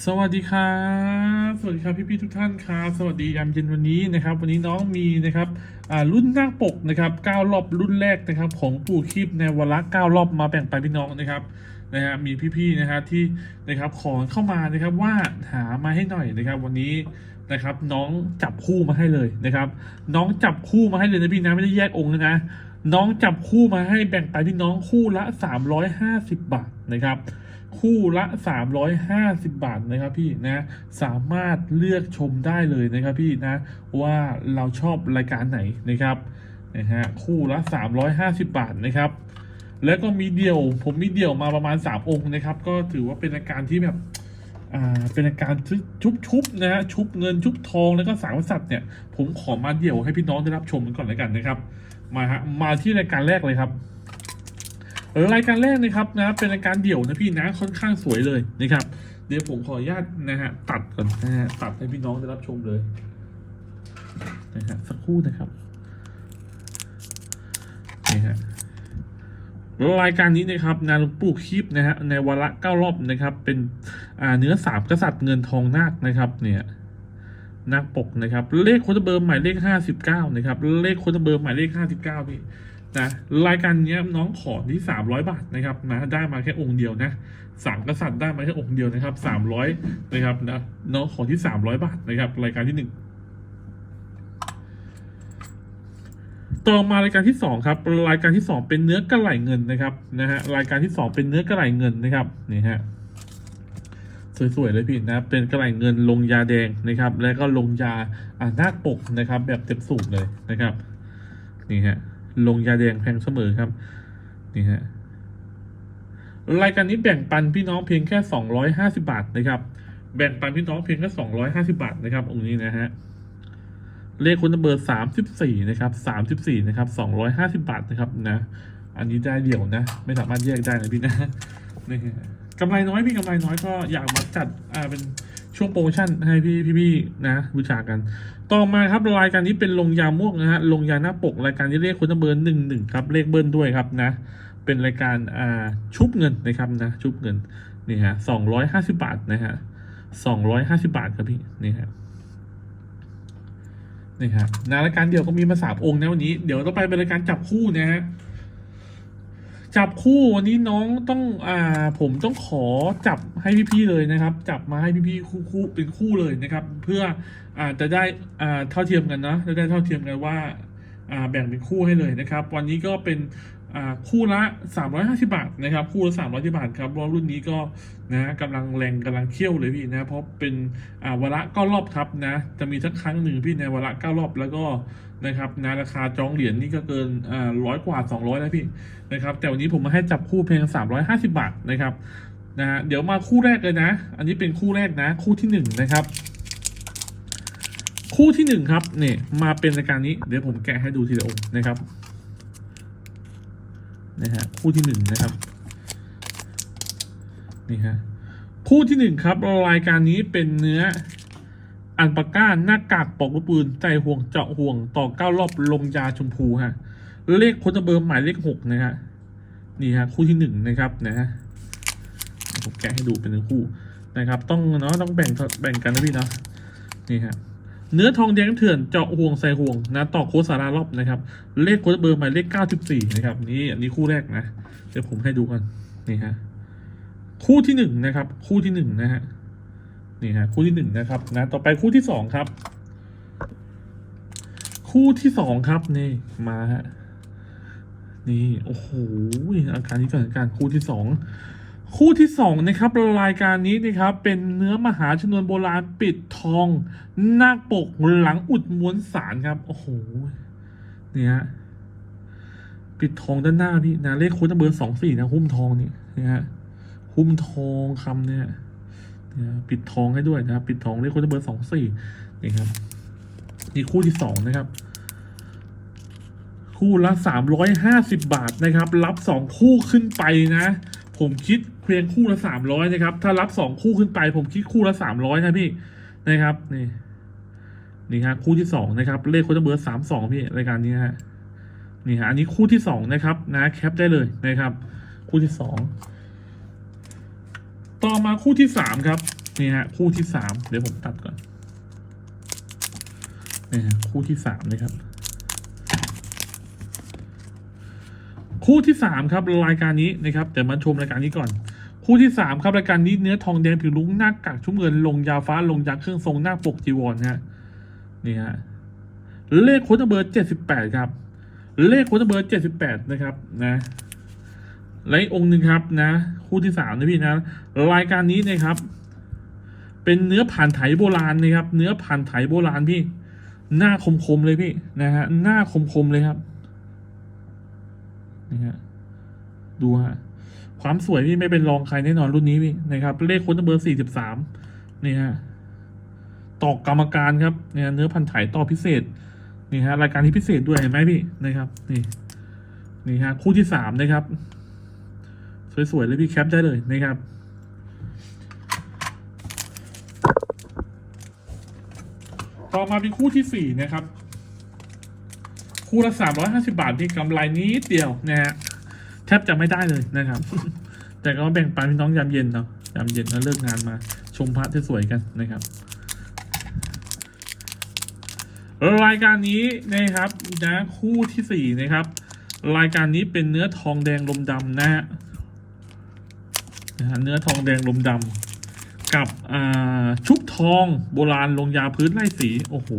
สวัสดีครับ สวัสดีครับพี่ๆทุกท่านครับ สวัสดียามเย็นวันนี้นะครับ วันนี้น้องมีนะครับอ่ารุ่นหน้าปกนะครับเก้ารอบรุ่นแรกนะครับ ของปู่คีบในวาระเก้ารอบมาแบ่งปันพี่น้องนะครับนะฮะมีพี่ๆนะครับที่นะครับขอเข้ามานะครับว่าหามาให้หน่อยนะครับ วันนี้นะครับน้องจับคู่มาให้เลยนะครับ น้องจับคู่มาให้เลยนะพี่นะไม่ได้แยกองค์นะ น้องจับคู่มาให้แบ่งไปันพี่น้องคู่ละ 350 บาทนะครับ คู่ละ 350 บาทนะครับพี่นะสามารถเลือกชมได้เลยนะครับพี่นะว่าเราชอบรายการไหนนะครับนะฮะคู่ละ 350 บาทนะครับ แล้วก็มีเดี่ยว ผมมีเดี่ยวมาประมาณ 3 องค์นะครับ ก็ถือว่าเป็นอาการที่แบบอ่าเป็นอาการชุบชุบๆนะฮะชุบเงินชุบทองแล้วก็สามกษัตริย์เนี่ยผมขอมาเดี่ยวให้พี่น้องได้รับชมกันก่อนแล้วกันนะครับ มาฮะมาที่รายการแรกเลยครับรายการแรกนะครับนะเป็นรายการเดี่ยวนะพี่นะค่อนข้างสวยเลยนะครับ เดี๋ยวผมขออนุญาตนะฮะตัดก่อนนะฮะตัดให้พี่น้องได้รับชมเลยนะฮะสักครู่นะครับนี่ฮะรายการนี้นะครับนาหลวงปู่คีบนะฮะในวาระเก้ารอบนะครับ เป็นอ่าเนื้อสามกษัตริย์เงินทองนาคนะครับ เนี่ย นาปกนะครับ เลขโคตเบอร์หมายเลขห้าสิบเก้านะครับ เลขโคตเบอร์หมายเลขห้าสิบเก้าพี่นะรายการนี้น้องขอที่สามร้อยบาทนะครับนะได้มาแค่องค์เดียวนะสามกษัตริย์ได้มาแค่องค์เดียวนะครับสามร้อยนะครับนะน้องขอที่สามร้อยบาทนะครับ รายการที่หนึ่งต่อมารายการที่สองครับ รายการที่สองเป็นเนื้อกระไหลเงินนะครับนะฮะรายการที่สองเป็นเนื้อกระไหลเงินนะครับนี่ฮะ สวยๆเลยพี่นะเป็นกระไหลเงินลงยาแดงนะครับ แล้วก็ลงยาอ่านาคปกนะครับ แบบเต็มสูบเลยนะครับ นี่ฮะลงยาแดงแพงเสมอครับ นี่ฮะรายการนี้แบ่งปันพี่น้องเพียงแค่สองร้อยห้าสิบาทนะครับ แบ่งปันพี่น้องเพียงแค่สองร้อยห้าสิบาทนะครับองค์นี้นะฮะเลขคุณเบอร์สามสิบสี่นะครับสามสิบสี่นะครับสองร้อยห้าสิบาทนะครับนะ อันนี้ได้เดี่ยวนะ ไม่สามารถแยกได้นะพี่นะนี่ กำไรน้อยพี่กำไรน้อยก็อยากมาจัดอ่าเป็นช่วงโปรโมชั่นให้พี่พี่พี่ๆนะบูชากัน ต่อมาครับรายการนี้เป็นลงยาม่วงนะฮะลงยาหน้าปกรายการนี้เลขคุณเบอร์หนึ่งหนึ่งครับเลขเบิ้ลด้วยครับนะ เป็นรายการอ่าชุบเงินนะครับนะชุบเงินนี่ฮะสองร้อยห้าสิบาทนะฮะสองร้อยห้าสิบาทครับพี่นี่ฮะนี่ฮะนะรายการเดียวก็มีมาสามองค์นะวันนี้ เดี๋ยวต้องไปเป็นรายการจับคู่นะฮะ จับคู่วันนี้น้องต้องอ่าผมต้องขอจับให้พี่ๆเลยนะครับ จับมาให้พี่ๆคู่คู่เป็นคู่เลยนะครับ เพื่ออ่าจะได้อ่าเท่าเทียมกันนะจะได้เท่าเทียมกันว่าอ่าแบ่งเป็นคู่ให้เลยนะครับ วันนี้ก็เป็น คู่ละ 350 บาทนะครับคู่ละ300บาทครับราะรุ่นนี้ก็นะกำลังแรงกำลังเขี้ยวเลยพี่นะเพราะเป็นวาระก้ารอบครับนะจะมีสักครั้งหนึ่งพี่ในวาระก้ารอบแล้วก็นะครับนะราคาจองเหรียญนี่ก็เกินร้อยกว่า 200 แล้วพี่นะครับแต่วันนี้ผมมาให้จับคู่เพียง 350 บาทนะครับนะฮะเดี๋ยวมาคู่แรกเลยนะ อันนี้เป็นคู่แรกนะ คู่ที่หนึ่งนะครับ คู่ที่หนึ่งครับเนี่ยมาเป็นรายการนี้เดี๋ยวผมแกะให้ดูทีละองค์นะครับ นะฮะคู่ที่หนึ่งนะครับนี่ฮะคู่ที่หนึ่งครับรายการนี้เป็นเนื้ออันปาก้าหน้ากากปอกลูกปืนใจห่วงเจาะห่วงต่อเก้ารอบลงยาชมพูฮะเลขคนเบอร์หมายเลขหกนะฮะนี่ฮะคู่ที่หนึ่งนะครับนะฮะผมแกะให้ดูเป็นคู่นะครับ ต้องเนาะต้องแบ่งแบ่งกันนะพี่เนาะนี่ฮะ เนื้อทองแดงเถื่อนเจาะห่วงใส่ห่วงนะต่อโคสารารอบนะครับ เลขโคนเบอร์หมายเลขเก้าสิบสี่นะครับ นี่อันนี้คู่แรกนะ เดี๋ยวผมให้ดูกันนี่ฮะคู่ที่หนึ่งนะครับ คู่ที่หนึ่งนะฮะนี่ฮะคู่ที่หนึ่งนะครับนะต่อไปคู่ที่สองครับ คู่ที่สองครับนี่มาฮะนี่โอ้โหอาการนี้ก่อนการคู่ที่สอง คู่ที่สองนะครับรายการนี้นะครับเป็นเนื้อมหาชนวนโบราณปิดทองนาคปกหลังอุดม้วนสารครับ โอ้โหเนี่ยฮะปิดทองด้านหน้าพี่นะเลขโค้ดเบอร์สองสี่นะหุ้มทองนี่นะฮะหุ้มทองคำเนี่ยนี่ยปิดทองให้ด้วยนะครับปิดทองเลขโค้ดเบอร์สองสี่นี่ครับนี่คู่ที่สองนะครับ คู่ละสามร้อยห้าสิบบาทนะครับ รับสองคู่ขึ้นไปนะ ผมคิดเพียงคู่ละสามร้อยนะครับ ถ้ารับสองคู่ขึ้นไป ผมคิดคู่ละสามร้อยนะพี่นะครับนี่นี่ฮะคู่ที่สองนะครับ เลขโค้ดเบอร์สามสองพี่รายการนี้ฮะนี่ฮะอันนี้คู่ที่สองนะครับ นะแคปได้เลยนะครับ คู่ที่สองต่อมาคู่ที่สามครับนี่ฮะคู่ที่สามเดี๋ยวผมตัดก่อนนี่ฮะคู่ที่สามนะครับ คู่ที่สามครับรายการนี้นะครับเดี๋ยวมาชมรายการนี้ก่อน คู่ที่สามครับรายการนี้เนื้อทองแดงผิวลุ้งหน้ากากชุ่มเงินลงยาฟ้าลงยาเครื่องทรงหน้าปกจีวรฮะนี่ฮะเลขโค้ดเบอร์เจ็ดสิบแปดครับ เลขโค้ดเบอร์เจ็ดสิบแปดนะครับนะและอีกองค์หนึ่งครับนะ คู่ที่สามนะพี่นะ รายการนี้นะครับ เป็นเนื้อผ่านไถโบราณนะครับ เนื้อผ่านไถโบราณพี่ หน้าคมๆเลยพี่นะฮะหน้าคมๆเลยครับ นี่ฮะดูฮะความสวยพี่ไม่เป็นรองใครแน่นอนรุ่นนี้พี่นะครับ เลขค้นเบอร์สี่สิบสามนี่ฮะตอกกรรมการครับเนี่ยเนื้อพันธุ์ไถ่ต่อพิเศษนี่ฮะรายการที่พิเศษด้วยเห็นไหมพี่นะครับ นี่นี่ฮะคู่ที่สามนะครับ สวยๆเลยพี่แคปได้เลยนะครับต่อมาเป็นคู่ที่สี่นะครับ คู่ละสามร้อยห้าสิบาทที่กำไรนิดเดียวนะฮะแทบจะไม่ได้เลยนะครับ แต่ก็แบ่งปันพี่น้องยามเย็นเนาะยามเย็นแล้วเลิกงานมาชมพระที่สวยกันนะครับรายการนี้นะครับนะคู่ที่สี่นะครับ รายการนี้เป็นเนื้อทองแดงลมดำนะฮะเนื้อทองแดงลมดำกับอ่าชุบทองโบราณลงยาพื้นไล่สี โอ้โห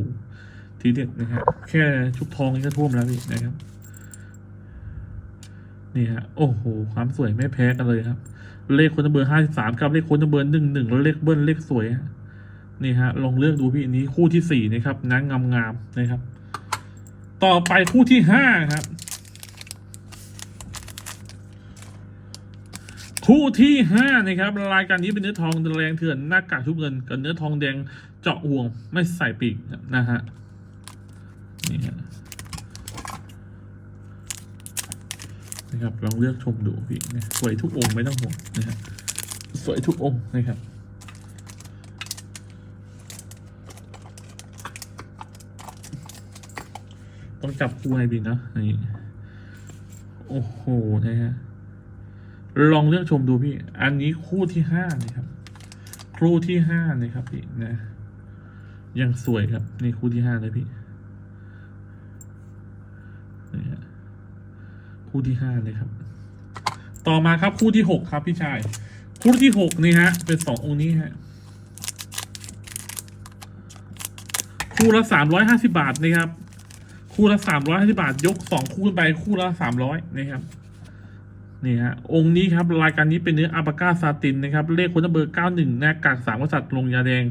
ทีเด็ดนะครับแค่ชุบทองนี่ก็ท่วมแล้วพี่นะครับนี่ฮะโอ้โห ความสวยไม่แพ้กันเลยครับ เลขคนเบอร์ห้าสิบสามครับเลขคนเบอร์หนึ่งหนึ่งแล้วเลขเบิ้ลเลขสวยนี่ฮะลองเลือกดูพี่อันนี้คู่ที่สี่นะครับนางงามๆนะครับ ต่อไปคู่ที่ห้าครับ คู่ที่ห้านะครับรายการนี้เป็นเนื้อทองแดงเถื่อนหน้ากากชุบเงินกับเนื้อทองแดงเจาะห่วงไม่ใส่ปีกนะฮะ นี่ฮะนะครับลองเลือกชมดูพี่นะสวยทุกองค์ไม่ต้องห่วงนะครับสวยทุกองค์นะครับต้องจับคู่ให้บินนะนี่โอ้โหนะฮะลองเลือกชมดูพี่ อันนี้คู่ที่ห้านะครับ คู่ที่ห้านะครับพี่นะยังสวยครับนี่คู่ที่ห้าเลยพี่ นี่ฮะ คู่ที่ห้าเลยครับ ต่อมาครับคู่ที่หกครับพี่ชาย คู่ที่หกนี่ฮะ เป็นสององค์นี้ฮะ คู่ละสามร้อยห้าสิบาทนะครับ คู่ละสามร้อยห้าสิบาท ยกสองคู่ไปคู่ละสามร้อยนะครับนี่ฮะองค์นี้ครับรายการนี้เป็นเนื้ออาปาก้าซาตินนะครับเลขคนเบอร์เก้าหนึ่งหน้ากากสามกษัตริย์ลงยาแดง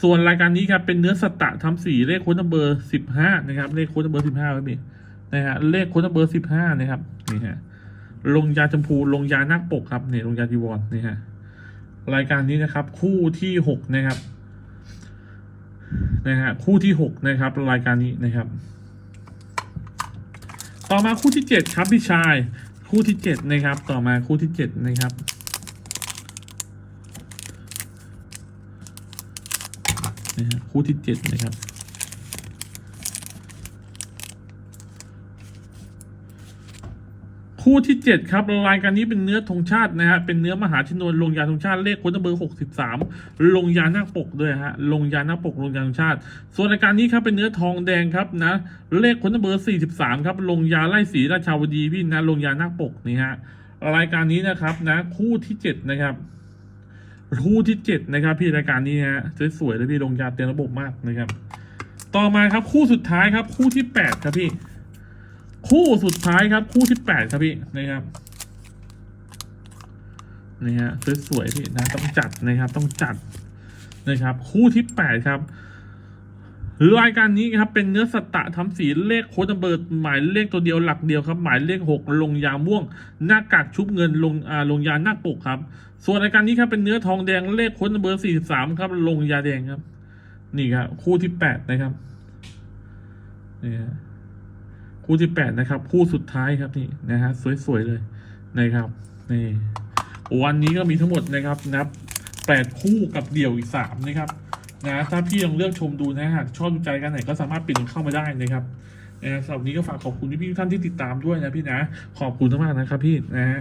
ส่วนรายการนี้ครับเป็นเนื้อสตะทำสีเลขค้ดเบอร์สิบห้านะครับเลขค้ดเบอร์สิบห้าไว้พี่ นะฮะเลขโค้ดเบอร์สิบห้านะครับนี่ฮะลงยาชมพูลงยานาคปกครับเนี่ยลงยาจีวรนี่ฮะรายการนี้นะครับ คู่ที่หกนะครับนะฮะคู่ที่หกนะครับ รายการนี้นะครับ ต่อมาคู่ที่เจ็ดครับพี่ชาย คู่ที่เจ็ดนะครับ ต่อมาคู่ที่เจ็ดนะครับนะฮะคู่ที่เจ็ดนะครับ คู่ที่เจ็ดครับรายการนี้เป็นเนื้อธงชาตินะฮะเป็นเนื้อมหาชนวนลงยาธงชาติเลขคนเบอร์หกสิบสามลงยาหน้าปกด้วยฮะลงยาหน้าปกลงยาธงชาติ ส่วนรายการนี้ครับเป็นเนื้อทองแดงครับนะเลขคนเบอร์สี่สิบสามครับลงยาไล่สีราชาวดีพี่นะลงยาหน้าปกนี่ฮะรายการนี้นะครับนะคู่ที่เจ็ดนะครับคู่ที่เจ็ดนะครับ พี่รายการนี้ฮะสวยๆเลยพี่ลงยาเต็มระบบมากนะครับ ต่อมาครับคู่สุดท้ายครับคู่ที่แปดครับพี่ คู่สุดท้ายครับ คู่ที่แปดครับพี่นะครับนี่ฮะสวยๆพี่นะต้องจัดนะครับ ต้องจัดนะครับ คู่ที่แปดครับรายการนี้ครับเป็นเนื้อสตะทำสีเลขโค้ดเบอร์หมายเลขตัวเดียวหลักเดียวครับ หมายเลขหกลงยาม่วง หน้ากากชุบเงินลงอ่าลงยาหน้าปกครับ ส่วนรายการนี้ครับเป็นเนื้อทองแดงเลขโค้ดเบอร์สี่สิบสามครับ ลงยาแดงครับ นี่ครับคู่ที่แปดนะครับนี่ฮะ คู่ที่แปดนะครับ คู่สุดท้ายครับนี่นะฮะสวยๆเลยนะครับนี่วันนี้ก็มีทั้งหมดนะครับนับแปดคู่กับเดี่ยวอีกสามนะครับนะถ้าพี่ยังเลือกชมดูนะหากชอบดูใจกันไหนก็สามารถปิดเข้ามาได้นะครับนะสำหรับนี้ก็ฝากขอบคุณที่พี่ท่านที่ติดตามด้วยนะพี่นะ ขอบคุณมากๆนะครับพี่นะฮะ